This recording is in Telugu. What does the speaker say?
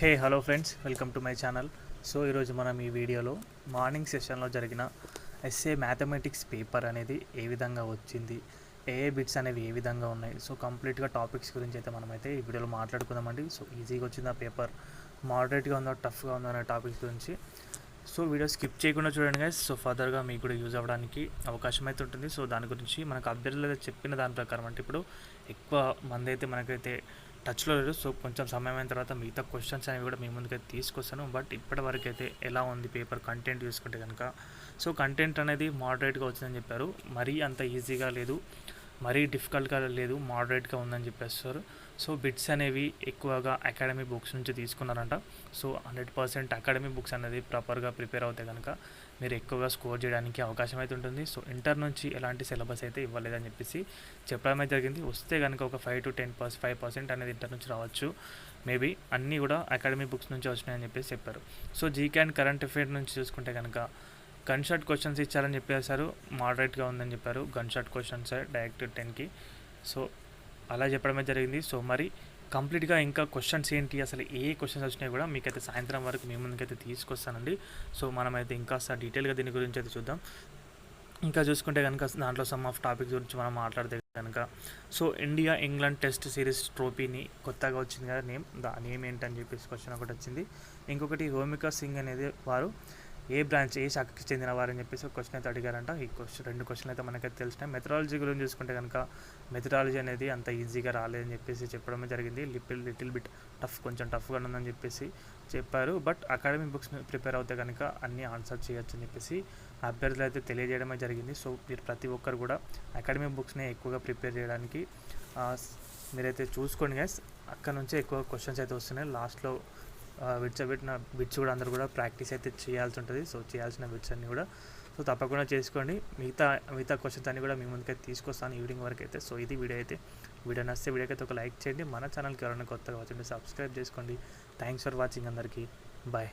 Hey hello friends welcome to my channel so ఈరోజు మనం ఈ వీడియోలో మార్నింగ్ సెషన్లో జరిగిన ఎస్ఏ మ్యాథమెటిక్స్ పేపర్ అనేది ఏ విధంగా వచ్చింది ఏ బిట్స్ అనేవి ఏ విధంగా ఉన్నాయి. సో కంప్లీట్గా టాపిక్స్ గురించి అయితే మనమైతే ఈ వీడియోలో మాట్లాడుకుందామండి. సో ఈజీగా వచ్చింది ఆ పేపర్ మోడరేట్గా ఉందో? టఫ్గా ఉందో అనే టాపిక్స్ గురించి. సో వీడియో స్కిప్ చేయకుండా చూడండి గైస్ సో ఫర్దర్గా మీకు కూడా యూజ్ అవ్వడానికి అవకాశం అయితే ఉంటుంది. సో దాని గురించి మనకు అభ్యర్థులు అయితే చెప్పిన దాని ప్రకారం అంటే ఇప్పుడు ఎక్కువ మంది అయితే మనకైతే టచ్లో లేదు. సో కొంచెం సమయం అయిన తర్వాత మిగతా క్వశ్చన్స్ అనేవి కూడా మీ ముందుకైతే తీసుకొస్తాను. బట్ ఇప్పటి వరకు అయితే ఎలా ఉంది పేపర్ కంటెంట్ చూసుకుంటే కనుక సో కంటెంట్ అనేది మోడరేట్గా వచ్చిందని చెప్పారు. మరీ అంత ఈజీగా లేదు. మరీ డిఫికల్ట్గా లేదు. మోడరేట్గా ఉందని చెప్పేస్తారు. సో బిట్స్ అనేవి ఎక్కువగా అకాడమీ బుక్స్ నుంచి తీసుకున్నారంట. So hundred percent academy books అనేది ప్రాపర్గా ప్రిపేర్ అవుతే కనుక మీరు ఎక్కువగా స్కోర్ చేయడానికి అవకాశం అయితే ఉంటుంది. సో ఇంటర్ నుంచి ఎలాంటి సిలబస్ అయితే ఇవ్వలేదని చెప్పేసి చెప్పడం అయితే జరిగింది. వస్తే కనుక ఒక five to ten percent five percent అనేది ఇంటర్ నుంచి రావచ్చు. మేబీ అన్నీ కూడా అకాడమీ బుక్స్ నుంచి వచ్చినాయని చెప్పేసి చెప్పారు. So GK and current affair నుంచి చూసుకుంటే కనుక గన్ షాట్ క్వశ్చన్స్ ఇచ్చారని చెప్పేశారు. మోడరేట్గా ఉందని చెప్పారు. గన్ షాట్ క్వశ్చన్స్ డైరెక్ట్ టెన్కి. సో అలా చెప్పడమే జరిగింది. సో మరి కంప్లీట్గా ఇంకా క్వశ్చన్స్ ఏంటి? అసలు ఏ క్వశ్చన్స్ వచ్చినాయి కూడా మీకైతే సాయంత్రం వరకు మీ ముందుకైతే తీసుకొస్తానండి. సో మనమైతే ఇంకా డీటెయిల్గా దీని గురించి అయితే చూద్దాం. ఇంకా చూసుకుంటే కనుక దాంట్లో సమ్ ఆఫ్ టాపిక్స్ గురించి మనం మాట్లాడితే కనుక so India England test series ట్రోఫీని కొత్తగా వచ్చింది కదా నేమ్ దా నేమ్ ఏంటని చెప్పేసి క్వశ్చన్ ఒకటి వచ్చింది. ఇంకొకటి హోమికా సింగ్ అనేది వారు ఏ బ్రాంచ్ ఏ శాఖకి చెందిన వారని చెప్పేసి ఒక క్వశ్చన్ అయితే అడిగారంట. ఈ క్వశ్చన్ రెండు క్వశ్చన్ అయితే మనకైతే తెలిసినాయి. మెథడాలజీ గురించి చూసుకుంటే కనుక మెథడాలజీ అనేది అంత ఈజీగా రాలేదని చెప్పేసి చెప్పడమే జరిగింది. లిటిల్ లిటిల్ బిట్ టఫ్ కొంచెం టఫ్గా ఉందని చెప్పేసి చెప్పారు. బట్ అకాడమిక్ బుక్స్ ప్రిపేర్ అవుతే కనుక అన్ని ఆన్సర్ చేయొచ్చు అని చెప్పేసి అభ్యర్థులు అయితే తెలియజేయడమే జరిగింది. సో మీరు ప్రతి ఒక్కరు కూడా అకాడమిక్ బుక్స్ని ఎక్కువగా ప్రిపేర్ చేయడానికి మీరైతే చూసుకోండి గైస్ అక్కడ నుంచే ఎక్కువ క్వశ్చన్స్ అయితే వస్తున్నాయి. లాస్ట్లో విడిచబెట్టిన బిట్స్ కూడా అందరూ కూడా ప్రాక్టీస్ అయితే చేయాల్సి ఉంటుంది. సో చేయాల్సిన బిట్స్ అన్నీ కూడా. సో తప్పకుండా చేసుకోండి. మిగతా మిగతా క్వశ్చన్స్ అన్ని కూడా మీ ముందుకైతే తీసుకొస్తాను ఈవినింగ్ వరకు అయితే. సో ఇది వీడియో అయితే. వీడియో నచ్చితే వీడియోకి అయితే ఒక లైక్ చేయండి. మన ఛానల్కి ఎవరైనా కొత్తగా వచ్చింటే సబ్స్క్రైబ్ చేసుకోండి. థ్యాంక్స్ ఫర్ వాచింగ్ అందరికీ. బాయ్